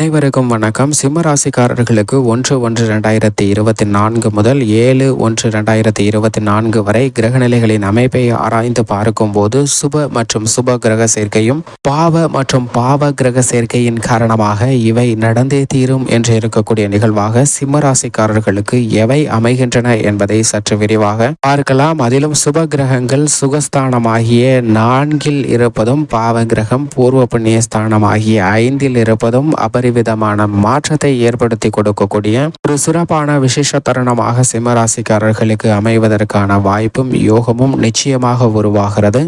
அனைவருக்கும் வணக்கம். சிம்ம ராசிக்காரர்களுக்கு ஒன்று ஒன்று ரெண்டாயிரத்தி இருபத்தி நான்கு முதல் ஏழு ஒன்று ரெண்டாயிரத்தி இருபத்தி நான்கு வரை கிரகநிலைகளின் அமைப்பை ஆராய்ந்து பார்க்கும் போது சுப மற்றும் சுப கிரக சேர்க்கையும் பாவ மற்றும் பாவ கிரக சேர்க்கையின் காரணமாக இவை நடந்தே தீரும் என்று இருக்கக்கூடிய நிகழ்வாக சிம்ம ராசிக்காரர்களுக்கு எவை அமைகின்றன என்பதை சற்று விரிவாக பார்க்கலாம். அதிலும் சுப கிரகங்கள் சுகஸ்தானமாகிய நான்கில் இருப்பதும் பாவ கிரகம் பூர்வ புண்ணிய ஸ்தானமாகிய ஐந்தில் இருப்பதும் அபரி விதமான மாற்றத்தை ஏற்படுத்தி கொடுக்கக்கூடிய ஒரு சிறப்பான விசேஷ தருணமாக சிம்மராசிக்காரர்களுக்கு அமைவதற்கான வாய்ப்பும் யோகமும் நிச்சயமாக உருவாகிறது.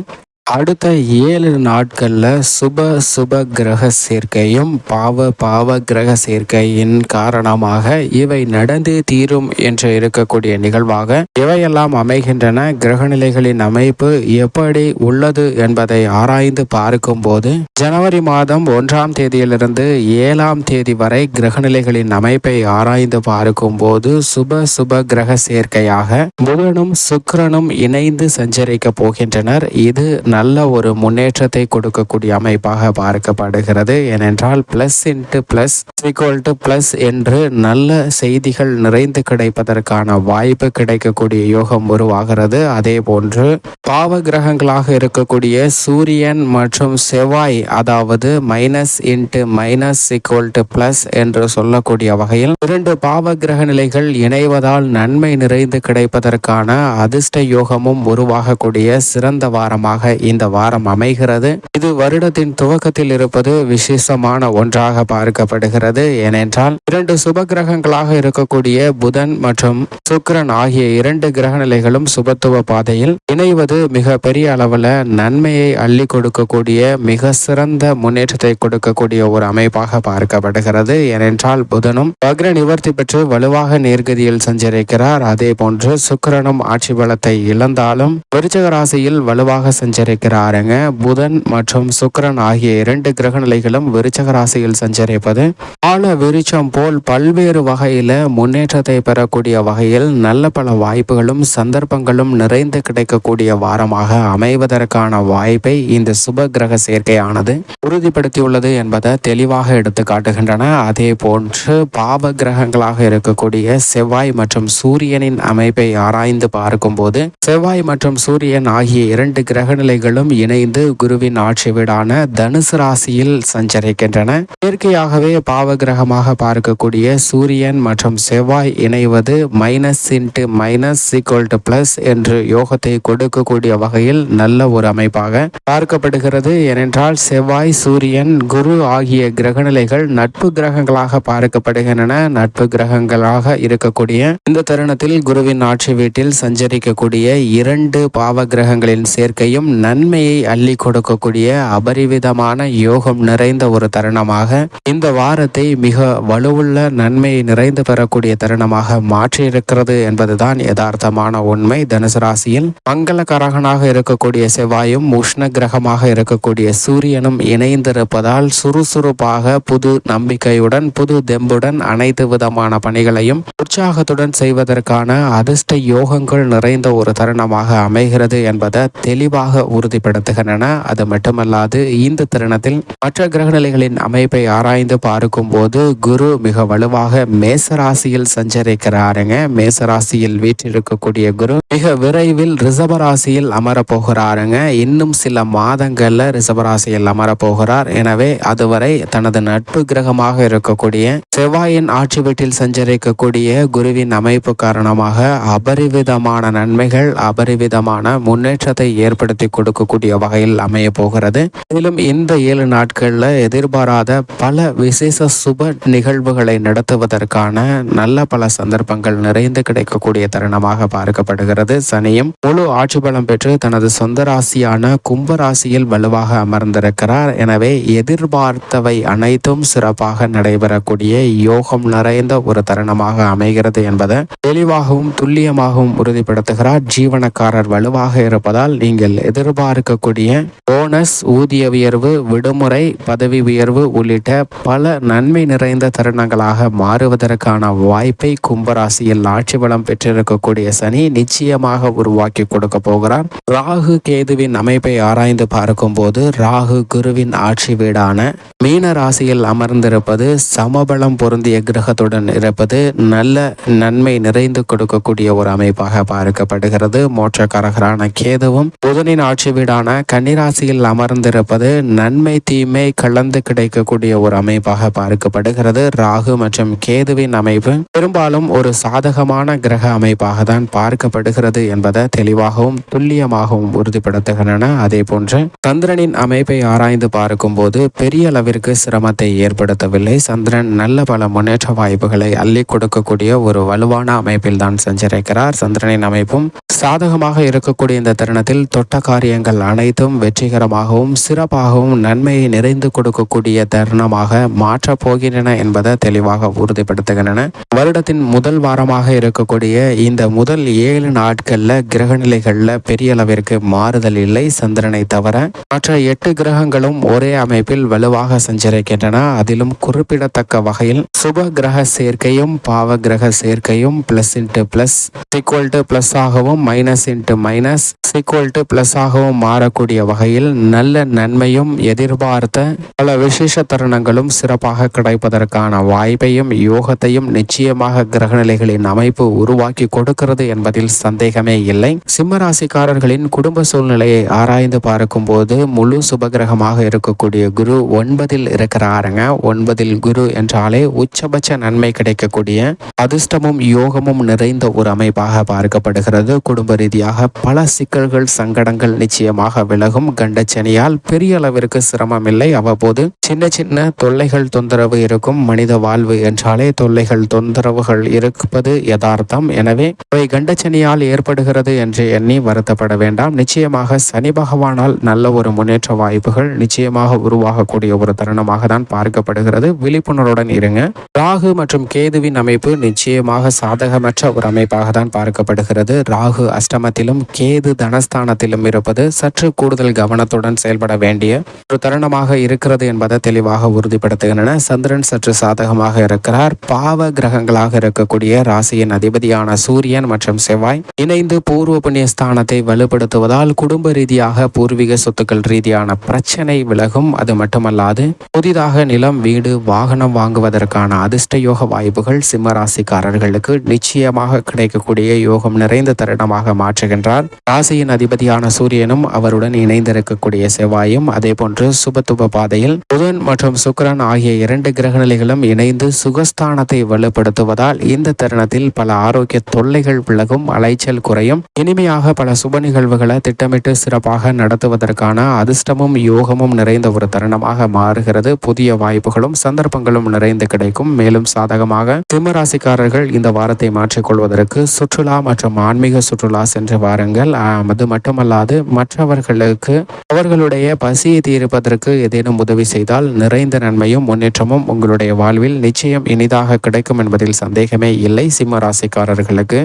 அடுத்த ஏழு நாட்களில் சுப சுப கிரக சேர்க்கையும் பாவ பாவ கிரக சேர்க்கையின் காரணமாக இவை நடந்து தீரும் என்று இருக்கக்கூடிய நிகழ்வாக இவையெல்லாம் அமைகின்றன. கிரகநிலைகளின் அமைப்பு எப்படி உள்ளது என்பதை ஆராய்ந்து பார்க்கும் போது ஜனவரி மாதம் ஒன்றாம் தேதியிலிருந்து ஏழாம் தேதி வரை கிரகநிலைகளின் அமைப்பை ஆராய்ந்து பார்க்கும் போது சுப சுப கிரக சேர்க்கையாக புதனும் சுக்கிரனும் இணைந்து சஞ்சரிக்க போகின்றனர். இது நல்ல ஒரு முன்னேற்றத்தை கொடுக்கக்கூடிய அமைப்பாக பார்க்கப்படுகிறது. ஏனென்றால் plus into plus equal to plus என்று நல்ல செய்திகள் நிறைந்து கிடைப்பதற்கான வாய்ப்பு கிடைக்கக்கூடிய யோகம் உருவாகிறது. அதே போன்று பாவ கிரகங்களாக இருக்கக்கூடிய சூரியன் மற்றும் செவ்வாய் அதாவது minus into minus equal to plus என்று சொல்லக்கூடிய வகையில் இரண்டு பாவ கிரக நிலைகள் இணைவதால் நன்மை நிறைந்து கிடைப்பதற்கான அதிர்ஷ்ட யோகமும் உருவாகக்கூடிய சிறந்த வாரமாக இந்த வாரம் அமைகிறது. இது வருடத்தின் துவக்கத்தில் இருப்பது விசேஷமான ஒன்றாக பார்க்கப்படுகிறது. ஏனென்றால் இரண்டு சுப கிரகங்களாக இருக்கக்கூடிய புதன் மற்றும் சுக்கிரன் ஆகிய இரண்டு கிரக நிலைகளும் சுபத்துவ பாதையில் இணைவது மிக பெரிய அளவில் நன்மையை அள்ளி கொடுக்கக்கூடிய மிக சிறந்த முன்னேற்றத்தை கொடுக்கக்கூடிய ஒரு அமைப்பாக பார்க்கப்படுகிறது. ஏனென்றால் புதனும் வக்ர நிவர்த்தி பெற்று வலுவாக நேர்கதியில் சஞ்சரிக்கிறார். அதே போன்று சுக்கிரனும் ஆட்சி பலத்தை இழந்தாலும் விருச்சக ராசியில் வலுவாக இருக்கிறாருங்க புதன் மற்றும் சுக்கரன் ஆகிய இரண்டு கிரக நிலைகளும் விருச்சக ராசியில் சஞ்சரிப்பது. ஆழ விருச்சம் போல் பல்வேறு வகையில முன்னேற்றத்தை பெறக்கூடிய வகையில் நல்ல பல வாய்ப்புகளும் சந்தர்ப்பங்களும் நிறைந்து கிடைக்கக்கூடிய வாரமாக அமைவதற்கான வாய்ப்பை இந்த சுப கிரக சேர்க்கையானது உறுதிப்படுத்தியுள்ளது என்பதை தெளிவாக எடுத்து காட்டுகின்றன. அதே போன்று பாவ கிரகங்களாக இருக்கக்கூடிய செவ்வாய் மற்றும் சூரியனின் அமைப்பை ஆராய்ந்து பார்க்கும்போது செவ்வாய் மற்றும் சூரியன் ஆகிய இரண்டு கிரக கிரகங்களும் இணைந்து குருவின் ஆட்சி வீடான தனுசு ராசியில் சஞ்சரிக்கின்றன. இயற்கையாகவே பாவ கிரகமாக பார்க்கக்கூடிய சூரியன் மற்றும் செவ்வாய் இணைவது minus into minus equal to plus என்று யோகத்தை கொடுக்கக்கூடிய வகையில் நல்ல ஒரு அமைப்பாக பார்க்கப்படுகிறது. ஏனென்றால் செவ்வாய் சூரியன் குரு ஆகிய கிரகநிலைகள் நட்பு கிரகங்களாக பார்க்கப்படுகின்றன. நட்பு கிரகங்களாக இருக்கக்கூடிய இந்த தருணத்தில் குருவின் ஆட்சி வீட்டில் சஞ்சரிக்கக்கூடிய இரண்டு பாவ கிரகங்களின் சேர்க்கையும் நன்மையை அள்ளி கொடுக்கக்கூடிய அபரிவிதமான யோகம் நிறைந்த ஒரு தருணமாக இந்த வாரத்தை மிக வலுவுள்ள நன்மையை நிறைந்து பெறக்கூடிய தருணமாக மாற்றியிருக்கிறது என்பதுதான் யதார்த்தமான உண்மை. தனுசு ராசியில் மங்களகரகனாக இருக்கக்கூடிய செவ்வாயும் உஷ்ண கிரகமாக இருக்கக்கூடிய சூரியனும் இணைந்திருப்பதால் சுறுசுறுப்பாக புது நம்பிக்கையுடன் புது தெம்புடன் அனைத்து விதமான பணிகளையும் உற்சாகத்துடன் செய்வதற்கான அதிர்ஷ்ட யோகங்கள் நிறைந்த ஒரு தருணமாக அமைகிறது என்பதை தெளிவாக உறுதிப்படுத்துகின்றன. அது மட்டுமல்லாது இந்த தருணத்தில் மற்ற கிரகநிலைகளின் அமைப்பை ஆராய்ந்து பார்க்கும் போது குரு மிக வலுவாக மேசராசியில் சஞ்சரிக்கிறாருங்க. மேசராசியில் வீற்றிருக்கக்கூடிய குரு மிக விரைவில் ரிசபராசியில் அமரப்போகிறாருங்க. இன்னும் சில மாதங்கள்ல ரிசபராசியில் அமரப்போகிறார். எனவே அதுவரை தனது நட்பு கிரகமாக இருக்கக்கூடிய செவ்வாயின் ஆட்சி வீட்டில் சஞ்சரிக்கக்கூடிய குருவின் அமைப்பு காரணமாக அபரிவிதமான நன்மைகள் அபரிவிதமான முன்னேற்றத்தை ஏற்படுத்தி கொடுக்கக்கூடிய வகையில் அமைய போகிறது. மேலும் இந்த ஏழு நாட்களில் எதிர்பாராத பல விசேஷ சுப நிகழ்வுகளை நடத்துவதற்கான நல்ல பல சந்தர்ப்பங்கள் நிறைந்து கிடைக்கக்கூடிய தருணமாக பார்க்கப்படுகிறது. சனியும் முழு ஆட்சி பலம் பெற்று தனது சொந்த ராசியான கும்ப ராசியில் வலுவாக அமர்ந்திருக்கிறார். எனவே எதிர்பார்த்தவை அனைத்தும் சிறப்பாக நடைபெறக்கூடிய யோகம் நிறைந்த ஒரு தருணமாக அமைகிறது என்பதை தெளிவாகவும் துல்லியமாகவும் உறுதிப்படுத்துகிறார். ஜீவனக்காரர் வலுவாக இருப்பதால் நீங்கள் எதிர்பார்க்கக்கூடிய போனஸ் ஊதிய உயர்வு விடுமுறை பதவி உயர்வு உள்ளிட்ட பல நன்மை நன்மை நிறைந்த தருணங்களாக மாறுவதற்கான வாய்ப்பை கும்பராசியில் ஆட்சி பலம் பெற்றிருக்கக்கூடிய சனி நிச்சயமாக உருவாக்கி கொடுக்க போகிறார். ராகு கேதுவின் அமைப்பை ஆராய்ந்து பார்க்கும் போது ராகு குருவின் ஆட்சி வீடான மீன ராசியில் அமர்ந்திருப்பது சமபலம் பொருந்திய கிரகத்துடன் இருப்பது நல்ல நன்மை நிறைந்து கொடுக்கக்கூடிய ஒரு அமைப்பாக பார்க்கப்படுகிறது. மோட்சக்காரகரான கேதுவும் புதனின் ஆட்சி வீடான கன்னிராசியில் அமர்ந்திருப்பது நன்மை தீமை கலந்து கிடைக்கக்கூடிய ஒரு அமைப்பாக பார்க்கப்படுகிறது. ராகு மற்றும் கேதுவின் அமைப்பு பெரும்பாலும் ஒரு சாதகமான கிரக அமைப்பாக தான் பார்க்கப்படுகிறது என்பதை தெளிவாகவும் துல்லியமாகவும் உறுதிப்படுத்துகின்றன. அதே போன்று சந்திரனின் அமைப்பை ஆராய்ந்து பார்க்கும்போது பெரிய அளவிற்கு சிரமத்தை ஏற்படுத்தவில்லை. சந்திரன் நல்ல பல முன்னேற்ற வாய்ப்புகளை அள்ளி கொடுக்கக்கூடிய ஒரு வலுவான அமைப்பில் தான் சஞ்சரிக்கிறார். சந்திரனின் அமைப்பும் சாதகமாக இருக்கக்கூடிய இந்த தருணத்தில் தொட்ட காரியங்கள் அனைத்தும் வெற்றிகரமாகவும் சிறப்பாகவும் நன்மையை நிறைந்து கொடுக்கக்கூடிய தருணமாக மாற்றப் போகின்றன என்பதை தெளிவாக உறுதிப்படுத்துகின்றன. வருடத்தின் முதல் வாரமாக இருக்கக்கூடிய இந்த முதல் ஏழு நாட்கள்ல கிரகநிலைகள்ல பெரிய அளவிற்கு மாறுதல் இல்லை சந்திரனை தவிர. மற்ற எட்டு கிரகங்களும் ஒரே அமைப்பில் வலுவாக சஞ்சரிக்கின்றன. அதிலும் குறிப்பிடத்தக்க வகையில் சுப கிரக சேர்க்கையும் பாவ கிரக சேர்க்கையும் plus into plus equal to plus ஆகவும் minus into minus equal to plus ஆகவும் மாறக்கூடிய வகையில் நல்ல நன்மையும் எதிர்பார்த்த பல விசேஷ தருணங்களும் சிறப்பாக கிடைப்பதற்கான வாய்ப்பையும் யோகத்தையும் நிச்சயமாக கிரகநிலைகளின் அமைப்பு உருவாக்கி கொடுக்கிறது என்பதில் சந்தேகமே இல்லை. சிம்மராசிக்காரர்களின் குடும்ப சூழ்நிலையை ஆராய்ந்து பார்க்கும் போது முழு சுபகிரகமாக இருக்கக்கூடிய குரு ஒன்பதில் இருக்கிறாருங்க. ஒன்பதில் குரு என்றாலே உச்சபட்ச நன்மை கிடைக்கக்கூடிய அதிர்ஷ்டமும் யோகமும் நிறைந்த ஒரு அமைப்பாக பார்க்கப்படுகிறது. குடும்ப ரீதியாக பல சிக்கல்கள் சங்கடங்கள் நிச்சயமாக விலகும். கண்டச்சனியால் பெரிய அளவிற்கு சிரமம் இல்லை அவ்வப்போது சின்ன சின்ன தொல்லைகள் தொந்தரவு இருக்கும். மனித வாழ்வு என்றாலே தொல்லைகள் தொந்தரவுகள் இருப்பது யதார்த்தம். எனவே அவை கண்டச்சனியால் ஏற்படுகிறது என்று எண்ணி வருத்தப்பட வேண்டாம். நிச்சயமாக சனி பகவானால் நல்ல ஒரு முன்னேற்ற வாய்ப்புகள் நிச்சயமாக உருவாகக்கூடிய ஒரு தருணமாக தான் பார்க்கப்படுகிறது. விழிப்புணர்வுடன் இருங்க. ராகு மற்றும் கேதுவின் அமைப்பு நிச்சயமாக சாதகமற்ற ஒரு அமைப்பாக தான் பார்க்கப்படுகிறது. ராகு அஷ்டமத்திலும் கேது தனஸ்தானத்திலும் இருப்பது சற்று கூடுதல் கவனத்துடன் செயல்பட வேண்டிய ஒரு தருணமாக இருக்கிறது என்பதை தெளிவாக உறுதிப்படுத்துகின்றன. சந்திரன் சற்று சாதகமாக இருக்கிறார். பாவ கிரகங்களாக இருக்கக்கூடிய ராசியின் அதிபதியான சூரியன் மற்றும் செவ்வாய் இணைந்து பூர்வ புண்ணிய ஸ்தானத்தை வலுப்படுத்துவதால் குடும்ப ரீதியாக பூர்வீக சொத்துக்கள் ரீதியான பிரச்சனை விலகும். அது மட்டுமல்லாது புதிதாக நிலம் வீடு வாகனம் வாங்குவதற்கான அதிர்ஷ்ட யோக வாய்ப்புகள் சிம்ம ராசிக்காரர்களுக்கு நிச்சயமாக கிடைக்கக்கூடிய யோகம் நிறைந்த தருணமாக மாற்றுகின்றார். ராசியின் அதிபதியான சூரியனும் அவருடன் இணைந்திருக்கக்கூடிய செவ்வாயும் அதே போன்று சுபத்துப பாதையில் புதன் மற்றும் சுக்கரன் ஆகிய இரண்டு கிரகநிலைகளும் இணைந்து சுகஸ்தானத்தை வலுப்படுத்துவதால் இந்த தருணத்தில் பல ஆரோக்கிய தொல்லைகள் விலகும் அலைச்சல் குறையும். இனிமையாக பல சுப நிகழ்வுகளை திட்டமிட்டு சிறப்பாக நடத்துவதற்கான அதிர்ஷ்டமும் யோகமும் நிறைந்த ஒரு தருணமாக மாறுகிறது. புதிய வாய்ப்புகளும் சந்தர்ப்பங்களும் நிறைந்து கிடைக்கும். மேலும் சாதகமாக சிம்மராசிக்காரர்கள் இந்த வாரத்தை மாற்றிக்கொள்வதற்கு சுற்றுலா மற்றும் ஆன்மீக சுற்றுலா சென்று வாருங்கள். அது மட்டுமல்லாது மற்றவர்களுக்கு அவர்களுடைய பசியை தீர்ப்பதற்கு ஏதேனும் உதவி செய்தால் நிறைந்த நன்மையும் முன்னேற்றமும் உங்களுடைய வாழ்வில் நிச்சயம் இனிதாக கிடைக்கும் என்பதில் சந்தேகமே இல்லை. சிம்ம ராசிக்காரர்களுக்கு